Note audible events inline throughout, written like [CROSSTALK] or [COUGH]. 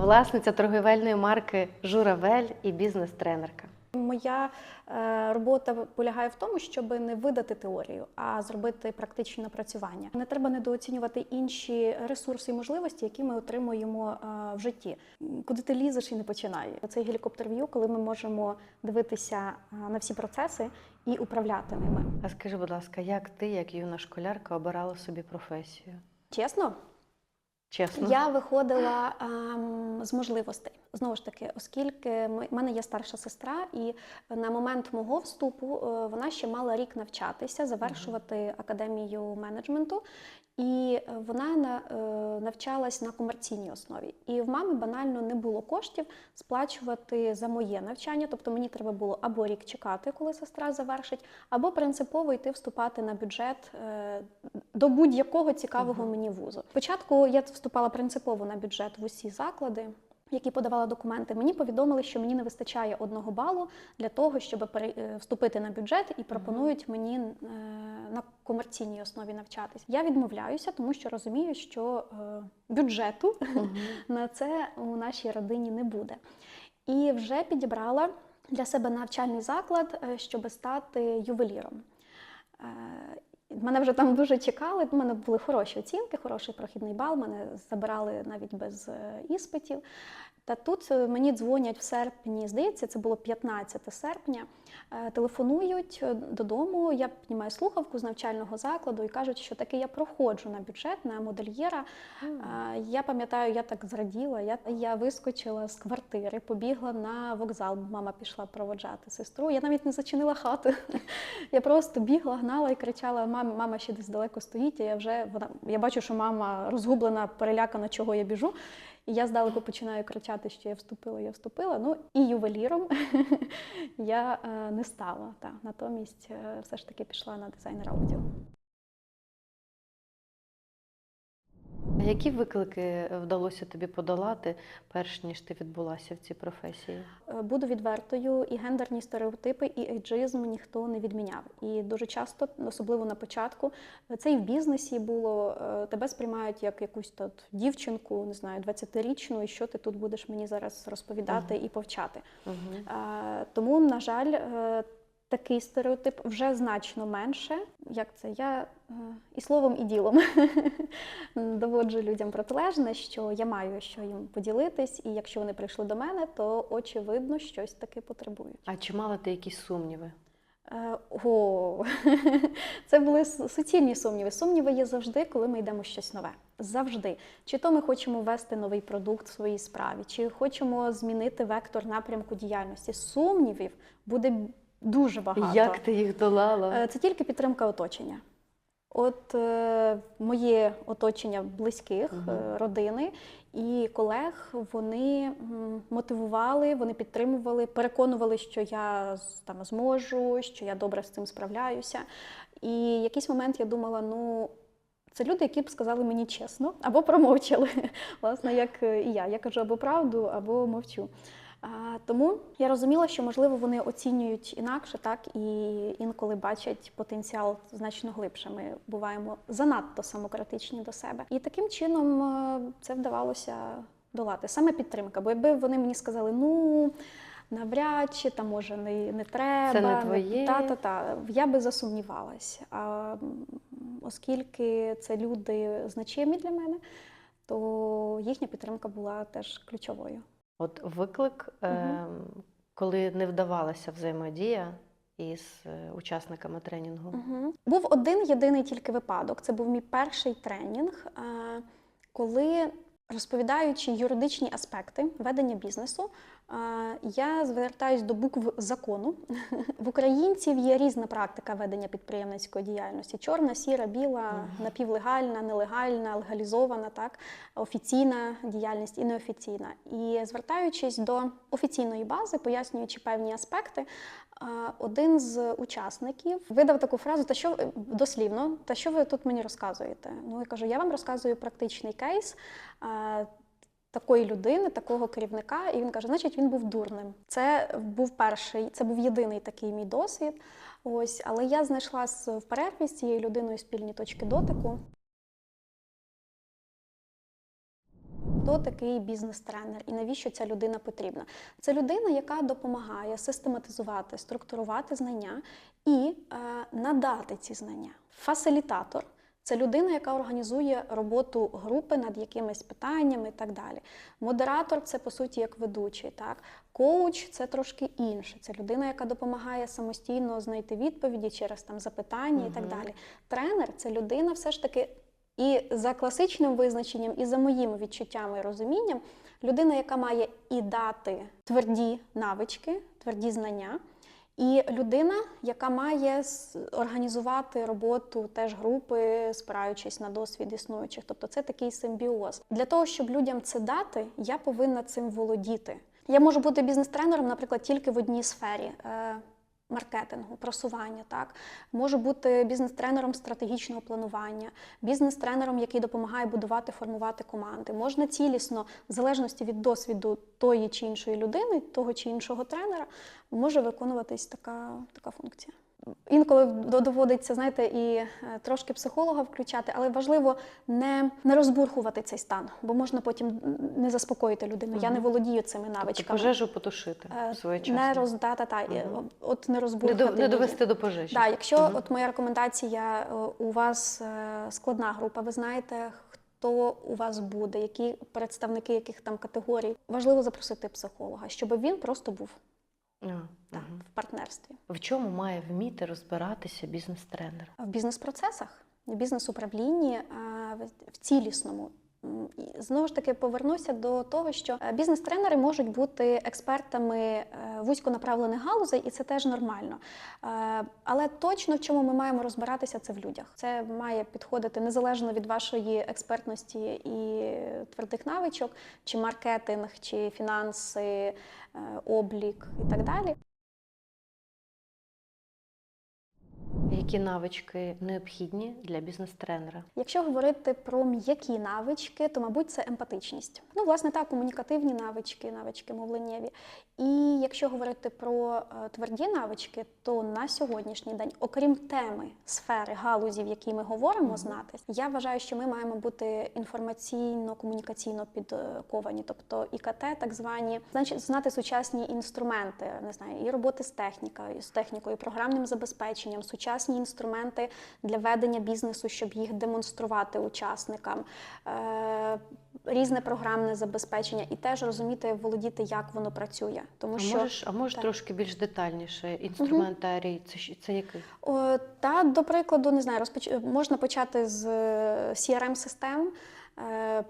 власниця торговельної марки Журавель і бізнес-тренерка. Моя е, робота полягає в тому, щоб не видати теорію, а зробити практичні напрацювання. Не треба недооцінювати інші ресурси і можливості, які ми отримуємо е, в житті. Куди ти лізеш і не починай. Цей гелікоптер в'ю, коли ми можемо дивитися е, на всі процеси і управляти ними. А скажи, будь ласка, як ти, як юна школярка, обирала собі професію? Чесно, Чесно? Я виходила ем, з можливостей. Знову ж таки, оскільки в мене є старша сестра, і на момент мого вступу е, вона ще мала рік навчатися, завершувати академію менеджменту, і е, вона на, е, навчалась на комерційній основі. І в мами банально не було коштів сплачувати за моє навчання. Тобто мені треба було або рік чекати, коли сестра завершить, або принципово йти вступати на бюджет е, до будь-якого цікавого мені вузу. Спочатку я вступала принципово на бюджет в усі заклади. Які подавала документи, мені повідомили, що мені не вистачає одного балу для того, щоб вступити на бюджет, і пропонують мені на комерційній основі навчатись. Я відмовляюся, тому що розумію, що е, бюджету [LAUGHS] на це у нашій родині не буде. І вже підібрала для себе навчальний заклад, е, щоб стати ювеліром. Е, Мене вже там дуже чекали. У мене були хороші оцінки, хороший прохідний бал. Мене забирали навіть без іспитів. Та тут е, мені дзвонять в серпні, здається, це було 15 серпня. е, Телефонують е, додому. Я піднімаю слухавку з навчального закладу і кажуть, що таки я проходжу на бюджет на модельєра. А, Я пам'ятаю, я так зраділа. Я, я вискочила з квартири, побігла на вокзал. Мама пішла проводжати сестру. Я навіть не зачинила хату. [LAUGHS] Я просто бігла, гнала і кричала: мама, мама ще десь далеко стоїть. А я вже вона я бачу, що мама розгублена, перелякана, чого я біжу. Я здалеку починаю кричати, що я вступила, я вступила. Ну і ювеліром [LAUGHS] я е, не стала. Та. Натомість е, все ж таки пішла на дизайнера одягу. Які виклики вдалося тобі подолати, перш ніж ти відбулася в цій професії? Е, Буду відвертою, і гендерні стереотипи, і ейджизм ніхто не відміняв. І дуже часто, особливо на початку, е, це і в бізнесі було. е, Тебе сприймають як якусь тут дівчинку, не знаю, 20-річну, і що ти тут будеш мені зараз розповідати і повчати. Е, Тому, на жаль, е, такий стереотип вже значно менше. Як це? Я е, і словом, і ділом [LAUGHS] доводжу людям протилежне, що я маю що їм поділитись, і якщо вони прийшли до мене, то очевидно щось таки потребують. А чи мала ти якісь сумніви? Е, О, [LAUGHS] це були суцільні сумніви. Сумніви є завжди, коли ми йдемо щось нове. Завжди. Чи то ми хочемо ввести новий продукт в своїй справі, чи хочемо змінити вектор напрямку діяльності. Сумнівів буде дуже багато. Як ти їх долала? Е, Це тільки підтримка оточення. От е, моє оточення близьких, Мгм. е, родини і колег, вони мотивували, вони підтримували, переконували, що я там зможу, що я добре з цим справляюся. І якийсь момент я думала, ну. Це люди, які б сказали мені чесно, або промовчали, [LAUGHS] власне, як е, і я. Я кажу або правду, або мовчу. Тому я розуміла, що можливо вони оцінюють інакше, так і інколи бачать потенціал значно глибше. Ми буваємо занадто самократичні до себе. І таким чином е, це вдавалося долати. Саме підтримка. Бо якби вони мені сказали, ну. Навряд чи там може не, не треба, Це не твоє. та та та я би засумнівалась. А оскільки це люди значимі для мене, то їхня підтримка була теж ключовою. От виклик, е, коли не вдавалася взаємодія із е, учасниками тренінгу. Угу. Був один єдиний тільки випадок. Це був мій перший тренінг, е, коли розповідаючи юридичні аспекти ведення бізнесу, е, я звертаюсь до букв закону. В українців є різна практика ведення підприємницької діяльності: чорна, сіра, біла, напівлегальна, нелегальна, легалізована, так, офіційна діяльність і неофіційна. І звертаючись до офіційної бази, пояснюючи певні аспекти, один з учасників видав таку фразу: та що дослівно, та що ви тут мені розказуєте? Ну я кажу, я вам розказую практичний кейс. Такої людини, такого керівника, і він каже, значить, він був дурним. Це був перший, це був єдиний такий мій досвід. Ось, але я знайшла в перерві з цією людиною спільні точки дотику. Хто такий бізнес-тренер і навіщо ця людина потрібна? Це людина, яка допомагає систематизувати, структурувати знання і е, надати ці знання. Фасилітатор це людина, яка організує роботу групи над якимись питаннями і так далі. Модератор це по суті як ведучий. Так? Коуч це трошки інше. Це людина, яка допомагає самостійно знайти відповіді через там запитання і так далі. Тренер це людина, все ж таки, і за класичним визначенням, і за моїми відчуттями і розумінням, людина, яка має і дати тверді навички, тверді знання. І людина, яка має організувати роботу теж групи, спираючись на досвід існуючих. Тобто це такий симбіоз. Для того, щоб людям це дати, я повинна цим володіти. Я можу бути бізнес-тренером, наприклад, тільки в одній сфері. Маркетингу, просування, так можу бути бізнес-тренером стратегічного планування, бізнес-тренером, який допомагає будувати, формувати команди. Можна цілісно, в залежності від досвіду тої чи іншої людини, того чи іншого тренера, може виконуватись така, така функція. Інколи доводиться, знаєте, і е, трошки психолога включати, але важливо не, не розбурхувати цей стан, бо можна потім не заспокоїти людину. Я не володію цими Тобто навичками. пожежу потушити Е, своєчасно. Не роз, та, та, та, Мгм. от не не, до- не довести до пожежі. Да, якщо Мгм. от моя рекомендація, е, у вас складна група, ви знаєте, хто у вас буде, які представники яких там категорій, важливо запросити психолога, щоб він просто був А, так, в партнерстві. В чому має вміти розбиратися бізнес-тренер? В бізнес-процесах, в бізнес-управлінні, е, в- в цілісному. Знову ж таки повернуся до того, що е, бізнес-тренери можуть бути експертами е, вузьконаправлених галузей, і це теж нормально. Е, Але точно в чому ми маємо розбиратися, це в людях. Це має підходити незалежно від вашої експертності і твердих навичок, чи маркетинг, чи фінанси, е, облік і так далі. Які навички необхідні для бізнес-тренера? Якщо говорити про м'які навички, то мабуть це емпатичність. Ну, власне, так, комунікативні навички, навички мовленнєві. І якщо говорити про е, тверді навички, то на сьогоднішній день, окрім теми, сфери, галузі, в якій ми говоримо, знати, я вважаю, що ми маємо бути інформаційно-комунікаційно підковані, тобто ІКТ, так звані, значить, знати сучасні інструменти, не знаю, і роботи з технікою, з технікою, програмним забезпеченням, сучасні інструменти для ведення бізнесу, щоб їх демонструвати учасникам, е, різне програмне забезпечення, і теж розуміти, володіти, як воно працює. Тому А що можеш, а можеш так. трошки більш детальніше? Інструментарій, це, це який? О, Та, до прикладу, не знаю, розпоч... можна почати з е, CRM-систем,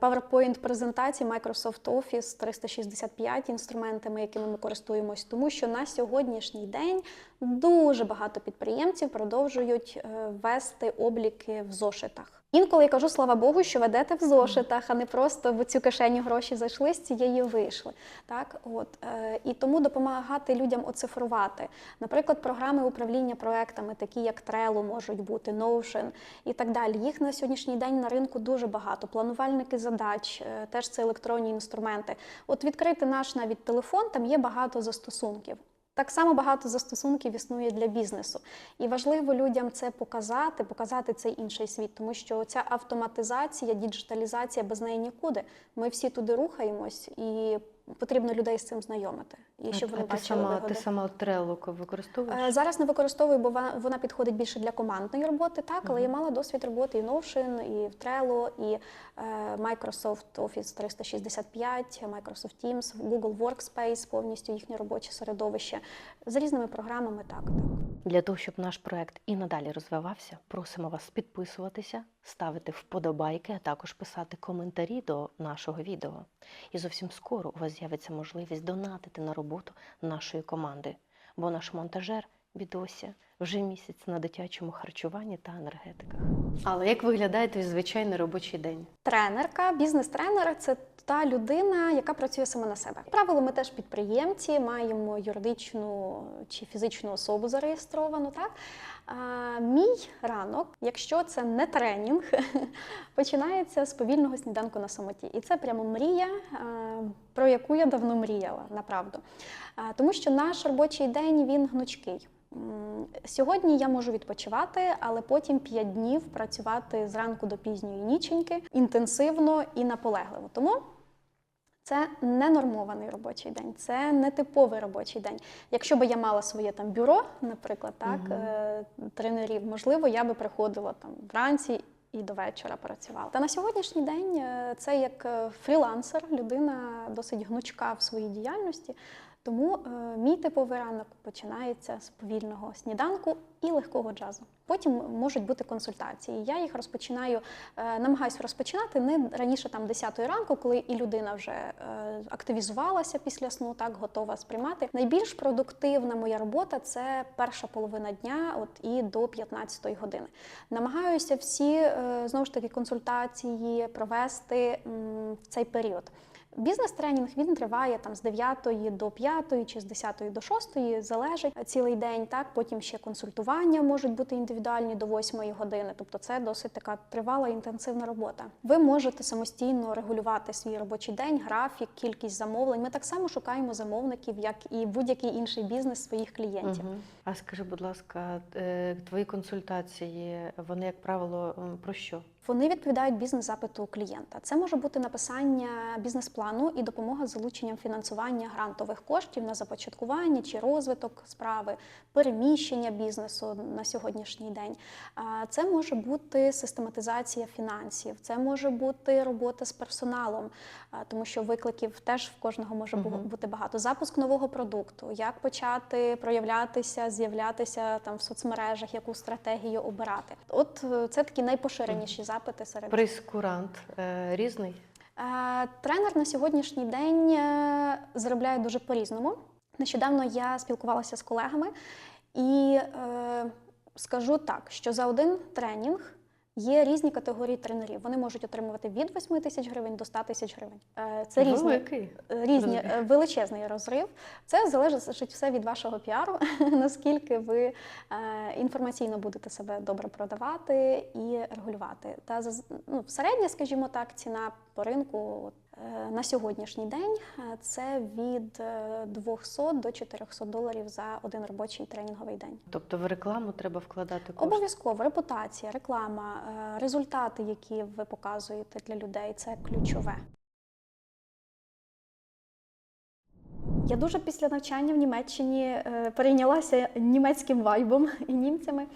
powerpoint презентації Microsoft Office 365 інструментами, якими ми користуємось, тому що на сьогоднішній день дуже багато підприємців продовжують е, вести обліки в зошитах. Інколи я кажу, слава Богу, що ведете в зошитах, а не просто в цю кишеню гроші зайшли, з цієї вийшли. Так, от е, і тому допомагати людям оцифрувати. Наприклад, програми управління проектами, такі як Trello можуть бути, Notion і так далі. Їх на сьогоднішній день на ринку дуже багато. Планувальники задач, е, теж це електронні інструменти. От відкрити наш навіть телефон, там є багато застосунків. Так само багато застосунків існує для бізнесу. І важливо людям це показати, показати цей інший світ, тому що ця автоматизація, діджиталізація без неї нікуди. Ми всі туди рухаємось, і потрібно людей з цим знайомити. І щоб а, вони а ти бачили сама, вигоди. ти сама Trello використовуєш? Е, Зараз не використовую, бо вона, підходить більше для командної роботи, так, але я мала досвід роботи і Notion, і в Trello, і е, Microsoft Office 365, Microsoft Teams, Google Workspace, повністю їхнє робоче середовище. З різними програмами, так, так. Для того, щоб наш проект і надалі розвивався, просимо вас підписуватися, ставити вподобайки, а також писати коментарі до нашого відео. І зовсім скоро у вас з'явиться можливість донатити на роботу нашої команди, бо наш монтажер бідося вже місяць на дитячому харчуванні та енергетиках. Але як виглядає твій звичайний робочий день? Тренерка, бізнес-тренер це та людина, яка працює сама на себе. Як правило, ми теж підприємці, маємо юридичну чи фізичну особу зареєстровану. Так? А, мій ранок, якщо це не тренінг, [LAUGHS] починається з повільного сніданку на самоті. І це прямо мрія, а, про яку я давно мріяла, направду. А, тому що наш робочий день він гнучкий. Сьогодні я можу відпочивати, але потім 5 днів працювати зранку до пізньої ніченьки інтенсивно і наполегливо. Тому Це не нормований робочий день, це не типовий робочий день. Якщо б я мала своє там бюро, наприклад, так е, тренерів, можливо, я би приходила там вранці і до вечора працювала. Та на сьогоднішній день е, це як е, фрілансер, людина досить гнучка в своїй діяльності. Тому е, мій типовий ранок починається з повільного сніданку і легкого джазу. Потім можуть бути консультації. Я їх розпочинаю, е, намагаюся розпочинати не раніше там 10 ранку, коли і людина вже е, активізувалася після сну, так готова сприймати. Найбільш продуктивна моя робота це перша половина дня, от і до 15 години. Намагаюся всі е, знову ж таки консультації провести м, в цей період. Бізнес-тренінг він триває там з 9 до 5 чи з 10 до 6, залежить цілий день. Так потім ще консультування можуть бути індивідуальні до 8 години. Тобто це досить така тривала інтенсивна робота. Ви можете самостійно регулювати свій робочий день, графік, кількість замовлень. Ми так само шукаємо замовників, як і будь-який інший бізнес своїх клієнтів. Мгм. А скажи, будь ласка, е, твої консультації, вони, як правило, про що? Вони відповідають бізнес-запиту клієнта. Це може бути написання бізнес-плану і допомога з залученням фінансування грантових коштів на започаткування чи розвиток справи, переміщення бізнесу на сьогоднішній день. Це може бути систематизація фінансів, це може бути робота з персоналом, тому що викликів теж в кожного може бути багато. Запуск нового продукту, як почати проявлятися, з'являтися там в соцмережах, яку стратегію обирати. От е, це такі найпоширеніші запити серед Прейскурант е, різний? Е, Тренер на сьогоднішній день е, заробляє дуже по-різному. Нещодавно я спілкувалася з колегами і е, скажу так, що за один тренінг є різні категорії тренерів. Вони можуть отримувати від 8 тисяч гривень до 100 тисяч гривень. Е, Це різні, Великий. різні розрив. е, величезний розрив. Це залежить все від вашого піару, [LAUGHS] наскільки ви е, інформаційно будете себе добре продавати і регулювати. Та ну, середня, скажімо так, ціна по ринку е, на сьогоднішній день е, це від е, 200 до 400 доларів за один робочий тренінговий день. Тобто в рекламу треба вкладати кошти? Обов'язково репутація, реклама, е, результати, які ви показуєте для людей, це ключове. Я дуже після навчання в Німеччині е, перейнялася німецьким вайбом і німцями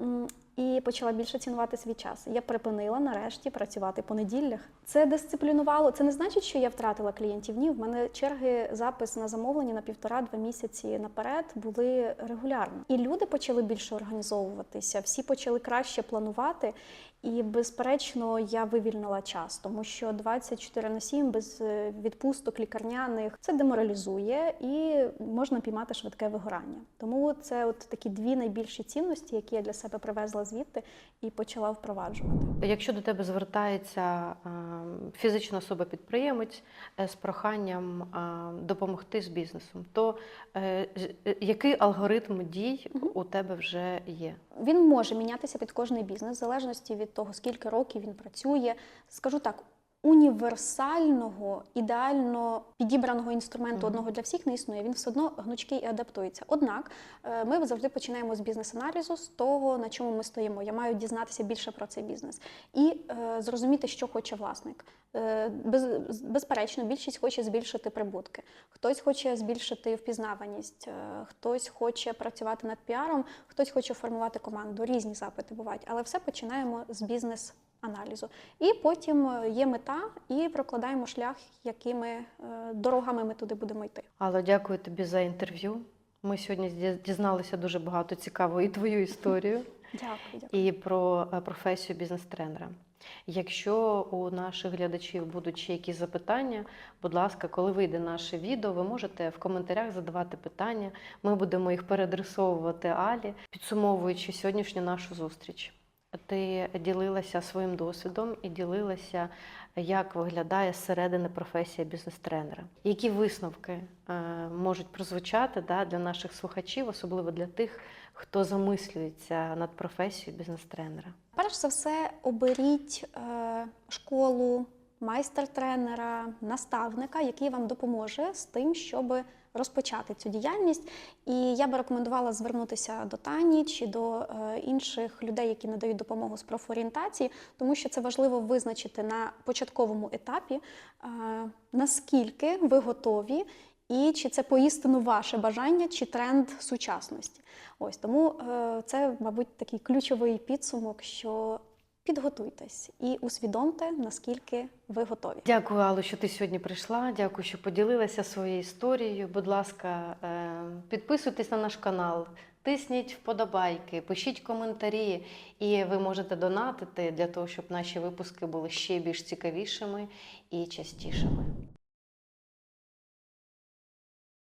м, і почала більше цінувати свій час. Я припинила нарешті працювати по неділях. Це дисциплінувало. Це не значить, що я втратила клієнтів. Ні, в мене черги запис на замовлення на півтора-два місяці наперед були регулярно. І люди почали більше організовуватися, всі почали краще планувати. І безперечно, я вивільнила час, тому що 24 на 7 без е, відпусток лікарняних це деморалізує і можна піймати швидке вигорання. Тому це от такі дві найбільші цінності, які я для себе привезла звідти і почала впроваджувати. Якщо до тебе звертається фізична особа-підприємець е, з проханням допомогти з бізнесом, то е, е, який алгоритм дій у тебе вже є? Він може мінятися під кожний бізнес, в залежності від того, скільки років він працює. Скажу так. Універсального, ідеально підібраного інструменту Мгм. одного для всіх не існує. Він все одно гнучкий і адаптується. Однак е, ми завжди починаємо з бізнес-аналізу, з того, на чому ми стоїмо. Я маю дізнатися більше про цей бізнес і е, зрозуміти, що хоче власник. Е, Без, безперечно, більшість хоче збільшити прибутки. Хтось хоче збільшити впізнаваність, е, хтось хоче працювати над піаром, хтось хоче формувати команду. Різні запити бувають, але все починаємо з бізнес-аналізу. І потім е, є мета, і прокладаємо шлях, якими е, дорогами ми туди будемо йти. Алло, дякую тобі за інтерв'ю. Ми сьогодні дізналися дуже багато цікавого і твою історію. [LAUGHS] Дякую, дякую. і про е, професію бізнес-тренера. Якщо у наших глядачів будуть ще якісь запитання, будь ласка, коли вийде наше відео, ви можете в коментарях задавати питання. Ми будемо їх переадресовувати Алі, підсумовуючи сьогоднішню нашу зустріч. Ти ділилася своїм досвідом і ділилася, як виглядає зсередини професія бізнес-тренера. Які висновки е, можуть прозвучати да, для наших слухачів, особливо для тих, хто замислюється над професією бізнес-тренера? Перш за все, оберіть е, школу, майстер-тренера, наставника, який вам допоможе з тим, щоб розпочати цю діяльність. І я би рекомендувала звернутися до Тані чи до е, інших людей, які надають допомогу з профорієнтації, тому що це важливо визначити на початковому етапі, е, наскільки ви готові. І чи це поістину ваше бажання, чи тренд сучасності? Ось тому е, це, мабуть, такий ключовий підсумок, що підготуйтесь і усвідомте, наскільки ви готові. Дякую, Алло, що ти сьогодні прийшла. Дякую, що поділилася своєю історією. Будь ласка, е, підписуйтесь на наш канал, тисніть вподобайки, пишіть коментарі, і ви можете донатити для того, щоб наші випуски були ще більш цікавішими і частішими.